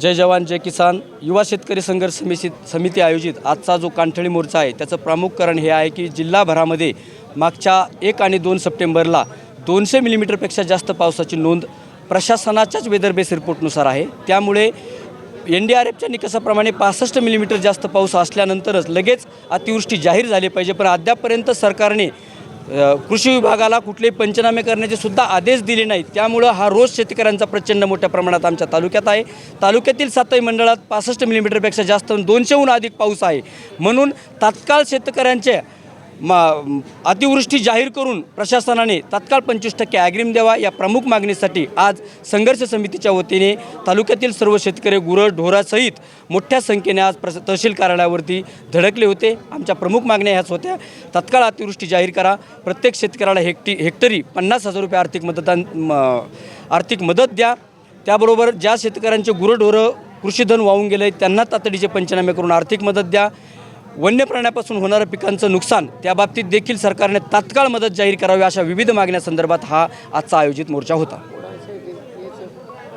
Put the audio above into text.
जय जवान जय किसान. युवा शेतकरी संघर्ष समिती समिती आयोजित. आजचा जो कांठळी मोर्चा आहे त्याचं प्रामुख कारण हे आहे की जिल्हाभरामध्ये मागच्या एक आणि दोन सप्टेंबरला दोनशे मिलीमीटरपेक्षा जास्त पावसाची नोंद प्रशासनाच्याच वेदर बेस रिपोर्टनुसार आहे. त्यामुळे एन डी आर एफच्या निकषाप्रमाणे पासष्ट मिलीमीटर जास्त पाऊस असल्यानंतरच लगेच अतिवृष्टी जाहीर झाली पाहिजे. पण अद्यापपर्यंत सरकारने कृषी विभागाला कुठलेही पंचनामे करण्याचे सुद्धा आदेश दिले नाहीत. त्यामुळं हा रोज शेतकऱ्यांचा प्रचंड मोठ्या प्रमाणात आमच्या तालुक्यात आहे. तालुक्यातील सातही मंडळात पासष्ट मिलीमीटरपेक्षा जास्त दोनशेहून अधिक पाऊस आहे. म्हणून तात्काळ शेतकऱ्यांच्या मा अतिवृष्टी जाहीर करून प्रशासनाने तात्काळ पंचवीस टक्के ॲग्रीम द्यावा या प्रमुख मागणीसाठी आज संघर्ष समितीच्या वतीने तालुक्यातील सर्व शेतकरी गुरं ढोरासहित मोठ्या संख्येने आज प्र तहसील कार्यालयावरती धडकले होते. आमच्या प्रमुख मागण्या ह्याच होत्या. तात्काळ अतिवृष्टी जाहीर करा. प्रत्येक शेतकऱ्याला हेक्टी हेक्टरी पन्नास हजार रुपये आर्थिक मदतान आर्थिक मदत द्या. त्याबरोबर ज्या शेतकऱ्यांचे गुरंढोरं कृषीधन वाहून गेले त्यांना तातडीचे पंचनामे करून आर्थिक मदत द्या. वन्य प्राण्यापासून होणारं पिकांचं नुकसान त्या बाबतीत देखील सरकारने तात्काळ मदत जाहीर करावी अशा विविध मागण्यासंदर्भात हा आजचा आयोजित मोर्चा होता.